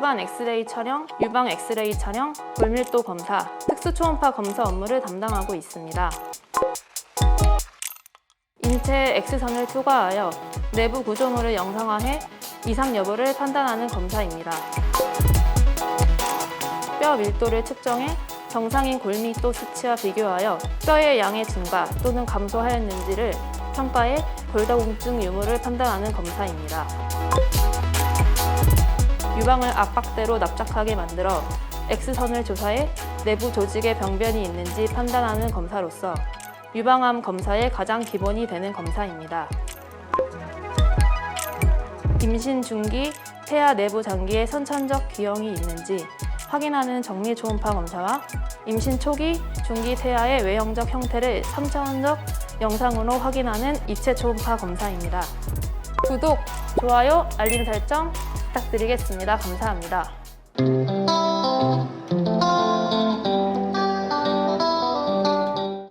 엑스레이 촬영, 유방 엑스레이 촬영, 골밀도 검사, 특수 초음파 검사 업무를 담당하고 있습니다. 인체 X선을 투과하여 내부 구조물을 영상화해 이상 여부를 판단하는 검사입니다. 뼈 밀도를 측정해 정상인 골밀도 수치와 비교하여 뼈의 양의 증가 또는 감소하였는지를 평가해 골다공증 유무를 판단하는 검사입니다. 유방을 압박대로 납작하게 만들어 X선을 조사해 내부 조직에 병변이 있는지 판단하는 검사로서 유방암 검사의 가장 기본이 되는 검사입니다. 임신 중기 태아 내부 장기에 선천적 기형이 있는지 확인하는 정밀 초음파 검사와 임신 초기, 중기 태아의 외형적 형태를 3차원적 영상으로 확인하는 입체 초음파 검사입니다. 구독, 좋아요, 알림 설정 부탁드리겠습니다. 감사합니다.